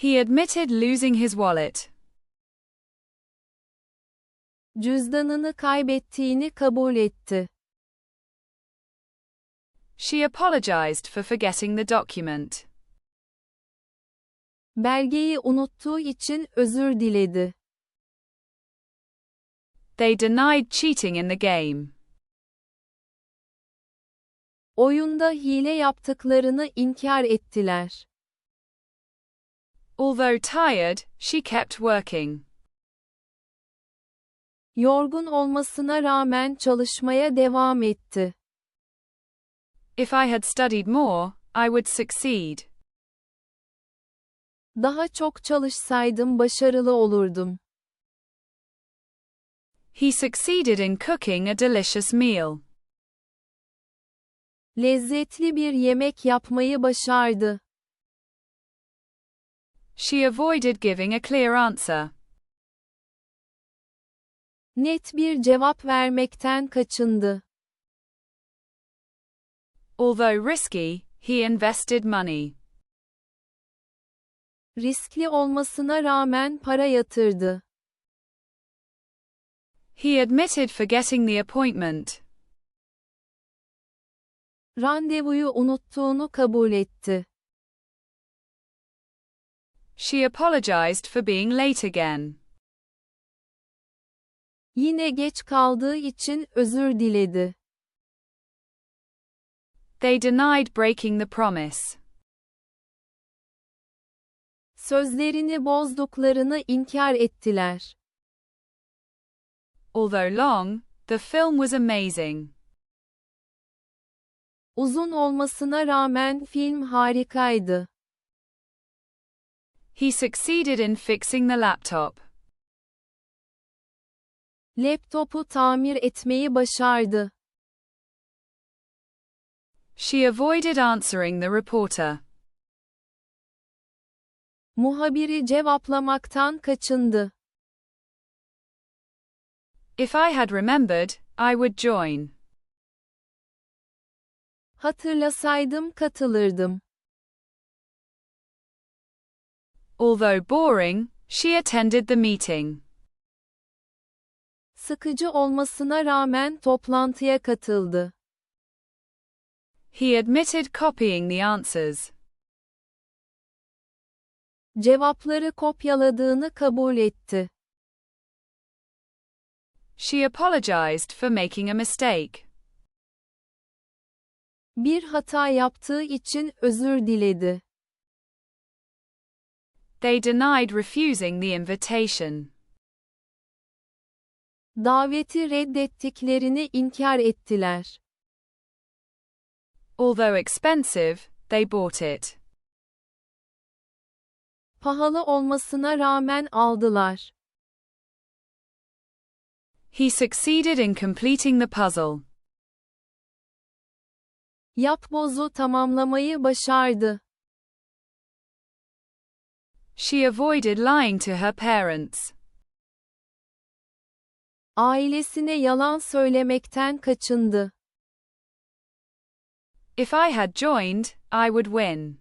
He admitted losing his wallet. Cüzdanını kaybettiğini kabul etti. She apologized for forgetting the document. Belgeyi unuttuğu için özür diledi. They denied cheating in the game. Oyunda hile yaptıklarını inkar ettiler. Although tired, she kept working. Yorgun olmasına rağmen çalışmaya devam etti. If I had studied more, I would succeed. Daha çok çalışsaydım başarılı olurdum. He succeeded in cooking a delicious meal. Lezzetli bir yemek yapmayı başardı. She avoided giving a clear answer. Net bir cevap vermekten kaçındı. Although risky, he invested money. Riskli olmasına rağmen para yatırdı. He admitted forgetting the appointment. Randevuyu unuttuğunu kabul etti. She apologized for being late again. Yine geç kaldığı için özür diledi. They denied breaking the promise. Sözlerini bozduklarını inkar ettiler. Although long, the film was amazing. Uzun olmasına rağmen film harikaydı. He succeeded in fixing the laptop. Laptopu tamir etmeyi başardı. She avoided answering the reporter. Muhabiri cevaplamaktan kaçındı. If I had remembered, I would join. Hatırlasaydım katılırdım. Although boring, she attended the meeting. Sıkıcı olmasına rağmen toplantıya katıldı. He admitted copying the answers. Cevapları kopyaladığını kabul etti. She apologized for making a mistake. Bir hata yaptığı için özür diledi. They denied refusing the invitation. Daveti reddettiklerini inkar ettiler. Although expensive, they bought it. Pahalı olmasına rağmen aldılar. He succeeded in completing the puzzle. Yapbozu tamamlamayı başardı. She avoided lying to her parents. Ailesine yalan söylemekten kaçındı. If I had joined, I would win.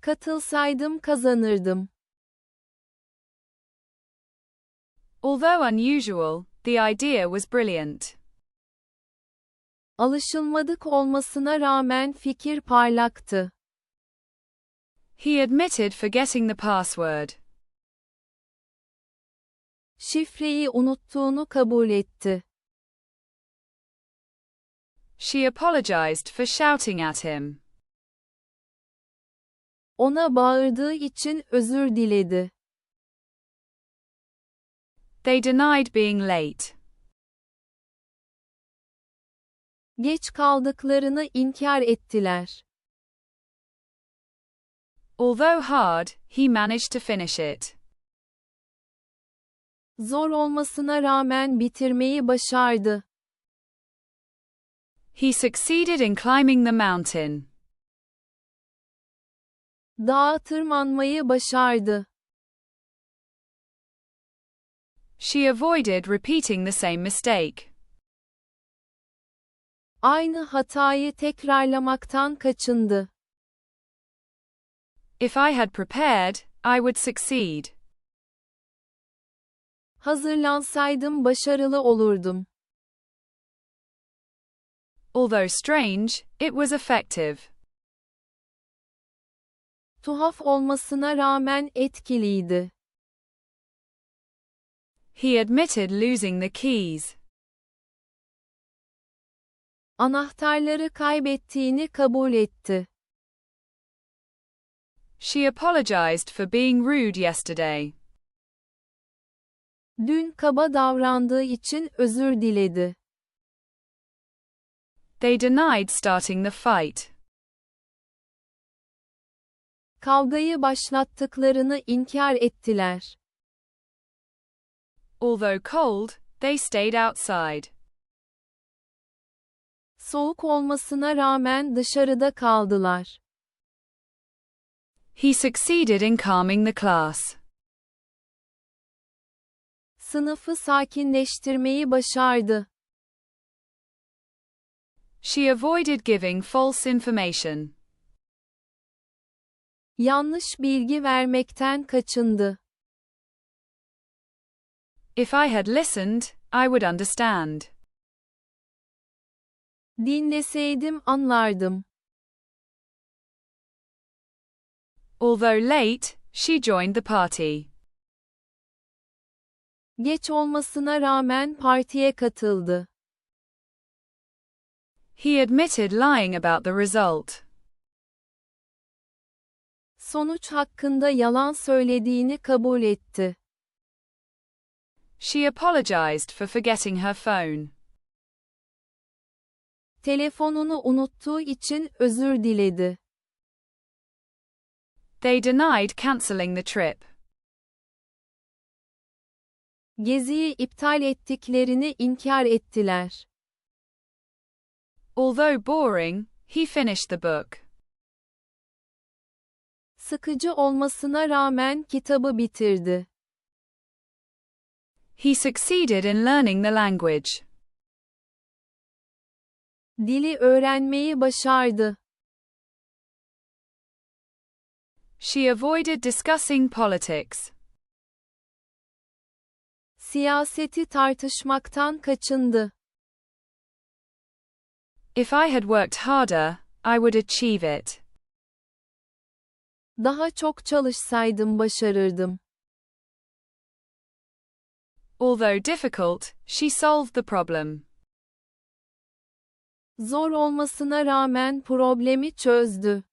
Katılsaydım kazanırdım. Although unusual, the idea was brilliant. Alışılmadık olmasına rağmen fikir parlaktı. He admitted forgetting the password. Şifreyi unuttuğunu kabul etti. She apologized for shouting at him. Ona bağırdığı için özür diledi. They denied being late. Geç kaldıklarını inkar ettiler. Although hard, he managed to finish it. Zor olmasına rağmen bitirmeyi başardı. He succeeded in climbing the mountain. Dağa tırmanmayı başardı. She avoided repeating the same mistake. Aynı hatayı tekrarlamaktan kaçındı. If I had prepared, I would succeed. Hazırlansaydım başarılı olurdum. Although strange, it was effective. Tuhaf olmasına rağmen etkiliydi. He admitted losing the keys. Anahtarları kaybettiğini kabul etti. She apologized for being rude yesterday. Dün kaba davrandığı için özür diledi. They denied starting the fight. Kavgayı başlattıklarını inkar ettiler. Although cold, they stayed outside. Soğuk olmasına rağmen dışarıda kaldılar. He succeeded in calming the class. Sınıfı sakinleştirmeyi başardı. She avoided giving false information. Yanlış bilgi vermekten kaçındı. If I had listened, I would understand. Dinleseydim anlardım. Although late, she joined the party. Geç olmasına rağmen partiye katıldı. He admitted lying about the result. Sonuç hakkında yalan söylediğini kabul etti. She apologized for forgetting her phone. Telefonunu unuttuğu için özür diledi. They denied cancelling the trip. Geziyi iptal ettiklerini inkar ettiler. Although boring, he finished the book. Sıkıcı olmasına rağmen kitabı bitirdi. He succeeded in learning the language. Dili öğrenmeyi başardı. She avoided discussing politics. Siyaseti tartışmaktan kaçındı. If I had worked harder, I would achieve it. Daha çok çalışsaydım başarırdım. Although difficult, she solved the problem. Zor olmasına rağmen problemi çözdü.